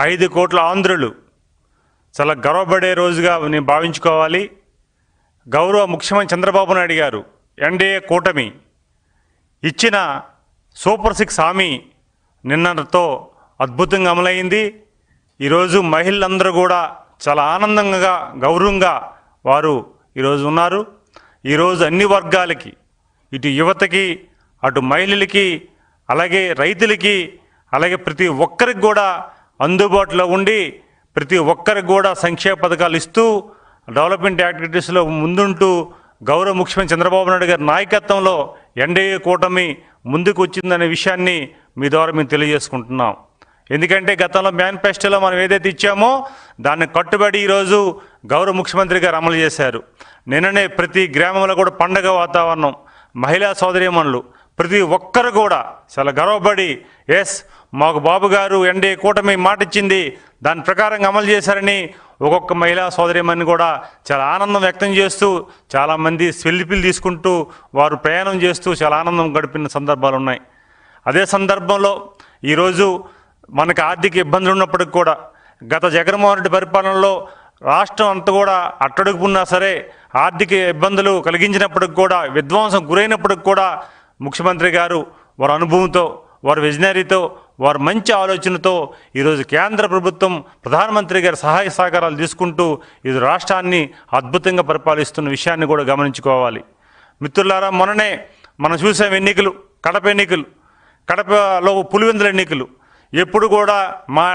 ఐదు కోట్ల ఆంధ్రులు చాలా గర్వపడే రోజుగా నేను భావించుకోవాలి. గౌరవ ముఖ్యమంత్రి చంద్రబాబు నాయుడు గారు ఎన్డీఏ కూటమి ఇచ్చిన సూపర్ సిక్స్ హామీ నిన్నతో అద్భుతంగా అమలైంది. ఈరోజు మహిళలందరూ కూడా చాలా ఆనందంగా గౌరవంగా వారు ఈరోజు ఉన్నారు. ఈరోజు అన్ని వర్గాలకి ఇటు యువతకి అటు మహిళలకి అలాగే రైతులకి అలాగే ప్రతి ఒక్కరికి కూడా అందుబాటులో ఉండి ప్రతి ఒక్కరికి కూడా సంక్షేమ పథకాలు ఇస్తూ డెవలప్మెంట్ యాక్టివిటీస్లో ముందుంటూ గౌరవ ముఖ్యమంత్రి చంద్రబాబు నాయుడు గారి నాయకత్వంలో ఎన్డీఏ కూటమి ముందుకు వచ్చిందనే విషయాన్ని మీ ద్వారా మేము తెలియజేసుకుంటున్నాం. ఎందుకంటే గతంలో మేనిఫెస్టోలో మనం ఏదైతే ఇచ్చామో దాన్ని కట్టుబడి ఈరోజు గౌరవ ముఖ్యమంత్రి గారు అమలు చేశారు. నిన్ననే ప్రతి గ్రామంలో కూడా పండగ వాతావరణం మహిళా సోదరీమణులు ప్రతి ఒక్కరు కూడా చాలా గర్వపడి ఎస్ మాకు బాబు గారు ఎన్డీ కూటమి మాట ఇచ్చింది దాని ప్రకారంగా అమలు చేశారని ఒక్కొక్క మహిళా సోదరిమని కూడా చాలా ఆనందం వ్యక్తం చేస్తూ చాలామంది సెల్ఫీలు తీసుకుంటూ వారు ప్రయాణం చేస్తూ చాలా ఆనందం గడిపిన సందర్భాలు ఉన్నాయి. అదే సందర్భంలో ఈరోజు మనకు ఆర్థిక ఇబ్బందులు ఉన్నప్పటికి కూడా గత జగన్మోహన్ రెడ్డి పరిపాలనలో రాష్ట్రం అంతా కూడా అట్టడుగున్నా సరే ఆర్థిక ఇబ్బందులు కలిగించినప్పటికి కూడా విధ్వంసం గురైనప్పటికి కూడా ముఖ్యమంత్రి గారు వారి అనుభవంతో వారి విజనరీతో వారి మంచి ఆలోచనతో ఈరోజు కేంద్ర ప్రభుత్వం ప్రధానమంత్రి గారి సహాయ సహకారాలు తీసుకుంటూ ఇది రాష్ట్రాన్ని అద్భుతంగా పరిపాలిస్తున్న విషయాన్ని కూడా గమనించుకోవాలి. మిత్రులారా మొన్ననే మనం చూసాం ఎన్నికలు కడప ఎన్నికలు కడపలో పులివెందుల ఎన్నికలు. ఎప్పుడు కూడా మా